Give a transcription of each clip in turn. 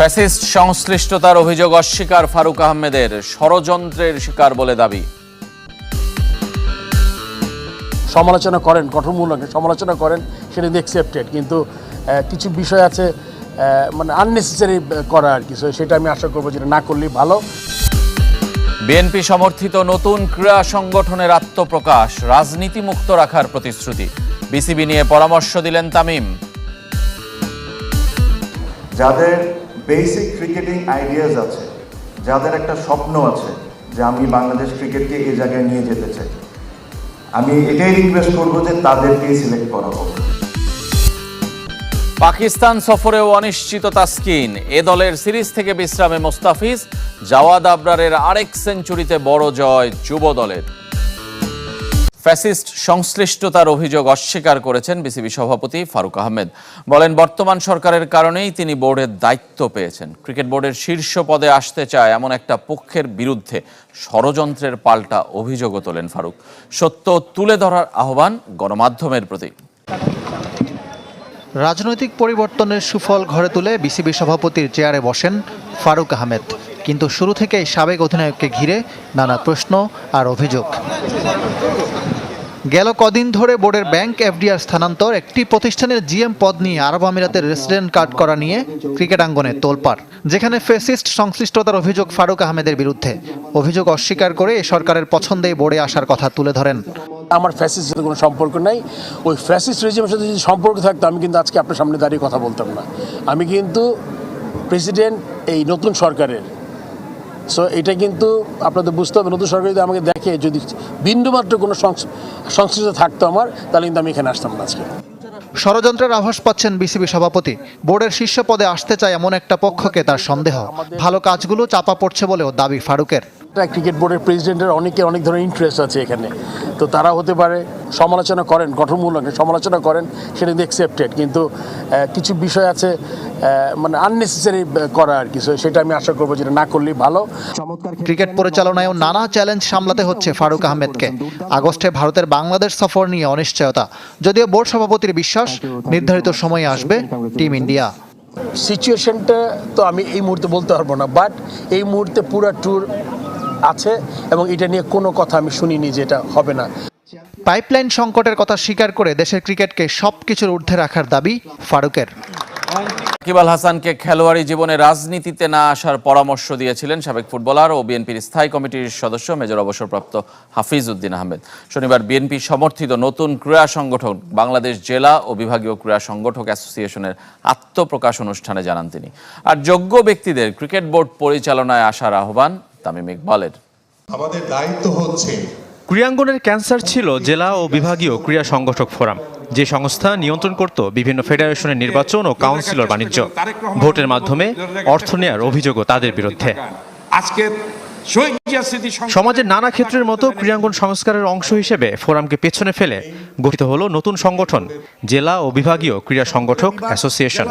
Fascist সংশ্লিষ্টতার অভিযোগ অস্বীকার ফারুক আহমেদের ষড়যন্ত্রের শিকার বলে দাবি। সমালোচনা করেন গঠনমূলক সমালোচনা করেন সেটা অ্যাকসেপ্টেড কিন্তু কিছু বিষয় আছে আহ, মানে আননেসেসারি করা আর কি সেটা আমি আশা করব যেটা না করলেই ভালো। বিএনপি সমর্থিত নতুন ক্রীড়া সংগঠনের আত্মপ্রকাশ রাজনীতি মুক্ত রাখার প্রতিশ্রুতি। বিসিবি নিয়ে পরামর্শ দিলেন তামিম। যাদের বেসিক ক্রিকেটিং আইডিয়াস আছে, যাদের একটা স্বপ্ন আছে যে আমি বাংলাদেশ ক্রিকেটকে এই জায়গায় নিয়ে যেতে চাই। আমি এটাই রিকোয়েস্ট করব যে তাদেরকেই সিলেক্ট করা হোক পাকিস্তান সফরেও অনিশ্চিত তাসকিন। এ দলের সিরিজ থেকে বিশ্রামে মোস্তাফিজ, জাওয়াদ আবরারের আরেক সেঞ্চুরিতে বড় জয় যুব দলের। ফ্যাসিস্ট সংশ্লিষ্টতার অভিযোগ অস্বীকার করেছেন বিসিবি সভাপতি ফারুক আহমেদ। বলেন, বর্তমান সরকারের কারণেই তিনি বোর্ডের দায়িত্ব পেয়েছেন। ক্রিকেট বোর্ডের শীর্ষ পদে আসতে চায় এমন একটা পক্ষের বিরুদ্ধে ষড়যন্ত্রের পাল্টা অভিযোগও তোলেন ফারুক। সত্য তুলে ধরার আহ্বান গণমাধ্যমের প্রতি। রাজনৈতিক পরিবর্তনের সুফল ঘরে তুলে বিসিবি সভাপতির চেয়ারে বসেন ফারুক আহমেদ। কিন্তু শুরু থেকেই সাবেক অধিনায়ককে ঘিরে নানা প্রশ্ন আর অভিযোগ। গেল কদিন ধরে বোর্ডের ব্যাংক এফডিআর স্থানান্তর, একটি প্রতিষ্ঠানের জিএম পদ নিয়ে আরব আমিরাতের রেসিডেন্ট কার্ড করা নিয়ে ক্রিকেট আঙ্গনে তোলপাড়, যেখানে ফেসিস্ট সংশ্লিষ্টতার অভিযোগ ফারুক আহমেদের বিরুদ্ধে। অভিযোগ অস্বীকার করে এ সরকারের পছন্দেই বোর্ডে আসার কথা তুলে ধরেন। আমার ফ্যাসিস্ট সাথে কোনো সম্পর্ক নাই। ওই ফ্যাসিস্ট রেজিমের সাথে যদি সম্পর্ক থাকতো, আমি কিন্তু আজকে আপনার সামনে দাঁড়িয়ে কথা বলতাম না। আমি কিন্তু প্রেসিডেন্ট এই নতুন সরকারের সো এটা কিন্তু আপনাদের বুঝতে হবে, নতুন সরকার যদি আমাকে দেখে, যদি বিন্দুমাত্র কোনো সংশ্লিষ্ট থাকতো আমার, তাহলে কিন্তু আমি এখানে আসতাম না আজকে। ষড়যন্ত্রের আভাস পাচ্ছেন বিসিবি সভাপতি। বোর্ডের শীর্ষ পদে আসতে চায় এমন একটা পক্ষকে তার সন্দেহ। ভালো কাজগুলো চাপা পড়ছে বলেও দাবি ফারুকের। ক্রিকেট বোর্ডের প্রেসিডেন্টের অনেকের অনেক ধরনের ইন্টারেস্ট আছে এখানে। তো তারা হতে পারে সমালোচনা করেন গঠনমূলক সমালোচনা করেন সেটা কিন্তু অ্যাকসেপ্টেড কিন্তু কিছু বিষয় আছে মানে আননেসেসারি করা আর কি। So, সেটা আমি আশা করব যেটা না করলেই ভালো। চমৎকার ক্রিকেট পরিচালনায়ও নানা চ্যালেঞ্জ সামলাতে হচ্ছে ফারুক আহমেদকে। আগস্টে ভারতের বাংলাদেশ সফর নিয়ে অনিশ্চয়তা। যদিও বোর্ড সভাপতির বিশ্বাস নির্ধারিত সময়ে আসবে টিম ইন্ডিয়া সিচুয়েশনটা তো আমি এই মুহূর্তে বলতে পারব না বাট এই মুহূর্তে পুরা ট্যুর আছে এবং এটা নিয়ে কোনো কথা আমি শুনিনি যে এটা হবে না। পাইপলাইন সংকটের কথা স্বীকার করে দেশের ক্রিকেটকে সবকিছুর ঊর্ধ্বে রাখার দাবি ফারুকের। সাকিব আল হাসানকে খেলোয়াড়ি জীবনে রাজনীতিতে না আসার পরামর্শ দিয়েছিলেন সাবেক ফুটবলার ও বিএনপির স্থায়ী কমিটির সদস্য মেজর অবসরপ্রাপ্ত হাফিজ উদ্দিন আহমেদ। শনিবার বিএনপি সমর্থিত নতুন ক্রীড়া সংগঠন বাংলাদেশ জেলা ও বিভাগীয় ক্রীড়া সংগঠক অ্যাসোসিয়েশনের আত্মপ্রকাশ অনুষ্ঠানে জানান তিনি। আর যোগ্য ব্যক্তিদের ক্রিকেট বোর্ড পরিচালনায় আসার আহ্বান তামিম ইকবালের। আমাদের দায়িত্ব হচ্ছে ক্রীড়াঙ্গনের ক্যান্সার ছিল জেলা ও বিভাগীয় ক্রীড়া সংগঠক ফোরাম। যে সংস্থা নিয়ন্ত্রণ করত বিভিন্ন ফেডারেশনের নির্বাচন ও কাউন্সিলর বাণিজ্য। ভোটের মাধ্যমে অর্থ নেয়ার অভিযোগও তাদের বিরুদ্ধে। আজকে সমাজের নানা ক্ষেত্রের মতো ক্রীড়াঙ্গন সংস্কারের অংশ হিসেবে ফোরামকে পেছনে ফেলে গঠিত হলো নতুন সংগঠন জেলা ও বিভাগীয় ক্রীড়া সংগঠক অ্যাসোসিয়েশন।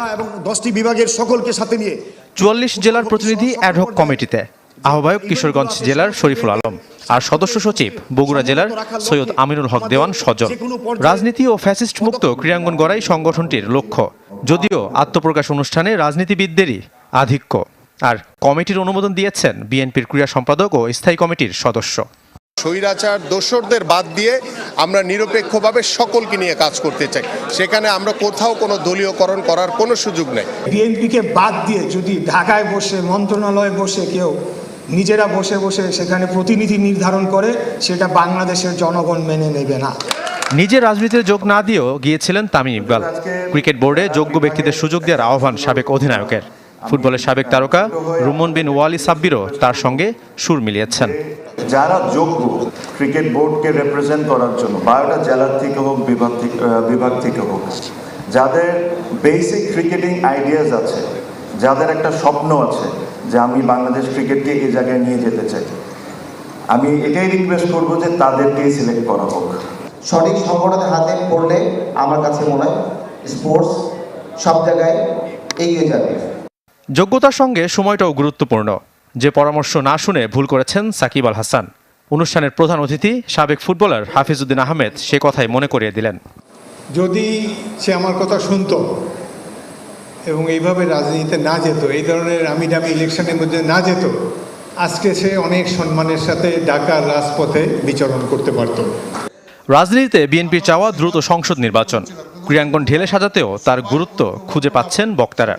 দশটি বিভাগের সকলকে সাথে নিয়ে চুয়াল্লিশ জেলার প্রতিনিধি অ্যাডহক কমিটিতে। আহ্বায়ক কিশোরগঞ্জ জেলার শরীফুল আলম আর সদস্য সচিব বগুড়া জেলার সৈয়দ আমিনুল হক দেওয়ান সজল রাজনীতি ও ফ্যাসিস্ট মুক্ত ক্রীড়াঙ্গন গড়াই সংগঠনটির লক্ষ্য। যদিও আত্মপ্রকাশ অনুষ্ঠানে রাজনীতিবিদদেরই আধিক্য। আর কমিটির অনুমোদন দিয়েছেন বিএনপির ক্রীড়া সম্পাদক ও স্থায়ী কমিটির সদস্য। স্বৈরাচার দোসরদের বাদ দিয়ে আমরা নিরপেক্ষভাবে সকলকে নিয়ে কাজ করতে চাই। সেখানে আমরা কোথাও কোনো দলীয়করণ করার কোনো সুযোগ নেই। বিএনপিকে বাদ দিয়ে যদি ঢাকায় বসে মন্ত্রণালয়ে বসে কেউ নিজেরা বসে বসে সেখানে প্রতিনিধি নির্ধারণ করে সেটা বাংলাদেশের জনগণ মেনে নেবে না। নিজে রাজনীতিতে যোগ না দিয়েও গিয়েছিলেন তামিম ইকবাল। ক্রিকেট বোর্ডে যোগ্য ব্যক্তিদের সুযোগ দেওয়ার আহ্বান সাবেক অধিনায়কের। ফুটবলের সাবেক তারকা রুমন বিন ওয়ালি সাব্বিরও তার সঙ্গে সুর মিলিয়েছেন। যারা যোগ্য ক্রিকেট বোর্ডকে রিপ্রেজেন্ট করার জন্য বারোটা জেলার থেকে হোক বিভাগ বিভাগ থেকে হোক যাদের বেসিক ক্রিকেটিং আইডিয়াস আছে যাদের একটা স্বপ্ন আছে যে আমি বাংলাদেশ ক্রিকেটকে এই জায়গায় নিয়ে যেতে চাই। আমি এটাই রিকোয়েস্ট করব যে তাদেরকেই সিলেক্ট করা হোক। সঠিক সংগঠনের হাতে পড়লে আমার কাছে মনে হয় স্পোর্টস সব জায়গায় এগিয়ে যাবে। যোগ্যতার সঙ্গে সময়টাও গুরুত্বপূর্ণ। যে পরামর্শ না শুনে ভুল করেছেন সাকিব আল হাসান। অনুষ্ঠানের প্রধান অতিথি সাবেক ফুটবলার হাফিজউদ্দিন আহমেদ সে কথাই মনে করিয়ে দিলেন। যদি সে আমার কথা শুনতো এবং এইভাবে রাজনীতিতে না যেত এই ধরনের আমি দামি ইলেকশনের মধ্যে না যেত আজকে সে অনেক সম্মানের সাথে ঢাকার রাজপথে বিচরণ করতে পারত। রাজনীতিতে বিএনপি চাওয়া দ্রুত সংসদ নির্বাচন। ক্রীড়াঙ্গন ঢেলে সাজাতেও তার গুরুত্ব খুঁজে পাচ্ছেন বক্তারা।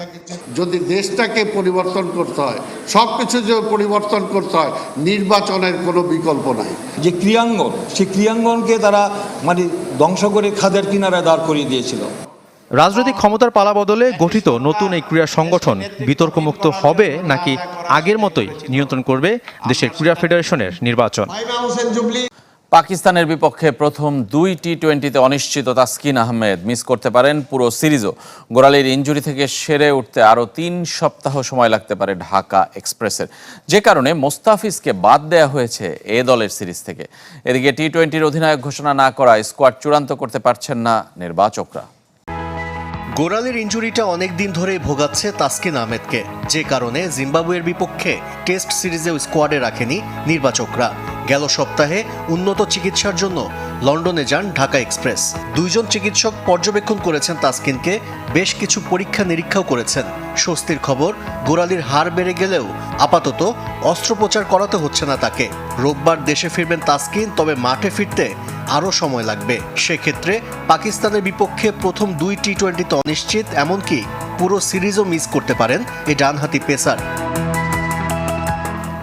যদি দেশটাকে পরিবর্তন করতে হয় সব কিছু যদি পরিবর্তন করতে হয় নির্বাচনের কোনো বিকল্প নাই। যে ক্রিয়াঙ্গন সেই ক্রিয়াঙ্গনকে তারা মানে ধ্বংস করে খাদের কিনারায় দাঁড় করিয়ে দিয়েছিল। রাজনৈতিক ক্ষমতার পালা বদলে গঠিত নতুন এই ক্রীড়া সংগঠন বিতর্কমুক্ত হবে নাকি আগের মতোই নিয়ন্ত্রণ করবে দেশের ক্রীড়া ফেডারেশনের নির্বাচন? পাকিস্তানের বিপক্ষে প্রথম দুই টি টোয়েন্টিতে অনিশ্চিত তাসকিন আহমেদ মিস করতে পারেন পুরো সিরিজও। গোড়ালির ইঞ্জুরি থেকে সেরে উঠতে আরও তিন সপ্তাহ সময় লাগতে পারে ঢাকা এক্সপ্রেসের। যে কারণে মোস্তাফিজকে বাদ দেয়া হয়েছে এ দলের সিরিজ থেকে। এদিকে টি টোয়েন্টির অধিনায়ক ঘোষণা না করায় স্কোয়াড চূড়ান্ত করতে পারছেন না নির্বাচকরা। গোড়ালির ইঞ্জুরিটা অনেক দিন ধরেই ভোগাচ্ছে তাসকিন আহমেদকে। যে কারণে জিম্বাবুয়ের বিপক্ষে টেস্ট সিরিজেও স্কোয়াডে রাখেনি নির্বাচকরা। গেল সপ্তাহে উন্নত চিকিৎসার জন্য লন্ডনে যান ঢাকা এক্সপ্রেস। দুইজন চিকিৎসক পর্যবেক্ষণ করেছেন তাসকিনকে, বেশ কিছু পরীক্ষা নিরীক্ষাও করেছেন। স্বস্তির খবর, গোড়ালির হার বেড়ে গেলেও আপাতত অস্ত্রোপচার করাতে হচ্ছে না তাকে। রোববার দেশে ফিরবেন তাসকিন, তবে মাঠে ফিরতে আরও সময় লাগবে। সেক্ষেত্রে পাকিস্তানের বিপক্ষে প্রথম দুই টি টোয়েন্টিতে অনিশ্চিত, এমনকি পুরো সিরিজও মিস করতে পারেন এই ডানহাতি পেসার।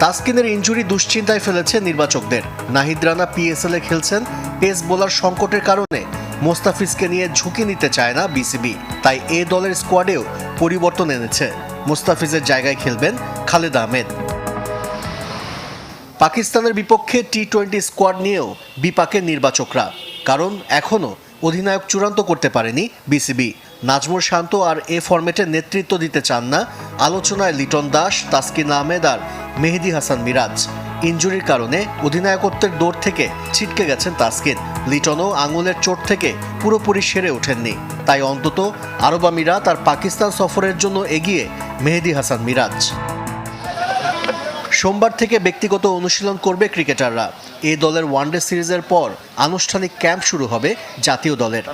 তাসকিনের ইঞ্জুরি দুশ্চিন্তায় ফেলেছে নির্বাচকদের। নাহিদ রানা পিএসএল এ খেলছেন। পেস বোলার সংকটের কারণে মোস্তাফিজকে নিয়ে ঝুঁকি নিতে চায় না বিসিবি তাই এ দলের স্কোয়াডেও পরিবর্তন এনেছে। মোস্তাফিজের জায়গায় খেলবেন খালেদ আহমেদ। পাকিস্তানের বিপক্ষে টি টোয়েন্টি স্কোয়াড নিয়েও বিপাকের নির্বাচকরা, কারণ এখনও অধিনায়ক চূড়ান্ত করতে পারেনি বিসিবি। নাজমুল শান্ত আর এ ফরম্যাটে নেতৃত্ব দিতে চান না আলোচনায় লিটন দাস, তাসকিন আহমেদ আর মেহেদি হাসান মিরাজ। ইঞ্জুরির কারণে অধিনায়কত্বের দৌড় থেকে ছিটকে গেছেন তাসকিন। লিটনও আঙুলের চোট থেকে পুরোপুরি সেরে ওঠেননি। তাই অন্তত আরব আর পাকিস্তান সফরের জন্য এগিয়ে মেহেদি হাসান মিরাজ। সোমবার থেকে ব্যক্তিগত অনুশীলন করবে ক্রিকেটাররা। এ দলের ওয়ানডে সিরিজের পর আনুষ্ঠানিক ক্যাম্প শুরু হবে জাতীয় দলের।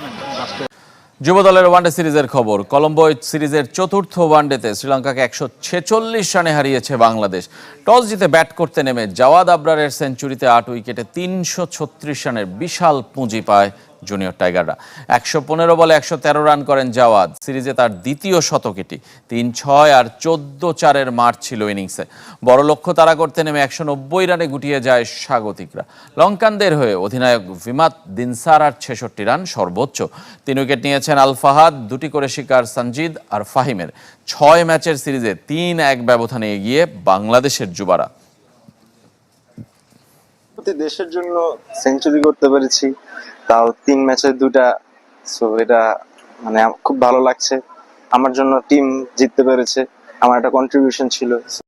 যুব দলের ওয়ানডে সিরিজের খবর, কলম্বো সিরিজের চতুর্থ ওয়ানডেতে শ্রীলঙ্কাকে একশো ছেচল্লিশ রানে হারিয়েছে বাংলাদেশ। টস জিতে ব্যাট করতে নেমে জাওয়াদ আবরারের সেঞ্চুরিতে আট উইকেটে তিনশো ছত্রিশ রানের বিশাল পুঁজি পায় জুনিয়র টাইগাররা। একশো পনেরো বলে একশো তেরো রান করেন জাওয়াদ। সিরিজে তার দ্বিতীয় শতকেটি তিন, ছয় আর চোদ্দ চারের মাঠ ছিল ইনিংসে। বড় লক্ষ্য তারা করতে নেমে একশো নব্বই রানে গুটিয়ে যায় স্বাগতিকরা। লঙ্কানদের হয়ে অধিনায়ক ভিমাত দিনসার আর ছেষট্টি রান সর্বোচ্চ। তিন উইকেট নিয়েছেন আল ফাহাদ দুটি করে শিকার সঞ্জিদ আর ফাহিমের। ছয় ম্যাচের সিরিজে তিন এক ব্যবধানে এগিয়ে বাংলাদেশের যুবারা। দেশের জন্য সেঞ্চুরি করতে পেরেছি। তাও তিন ম্যাচের দুটা সো এটা মানে খুব ভালো লাগছে। আমার জন্য টিম জিততে পেরেছে। আমার একটা কন্ট্রিবিউশন ছিল।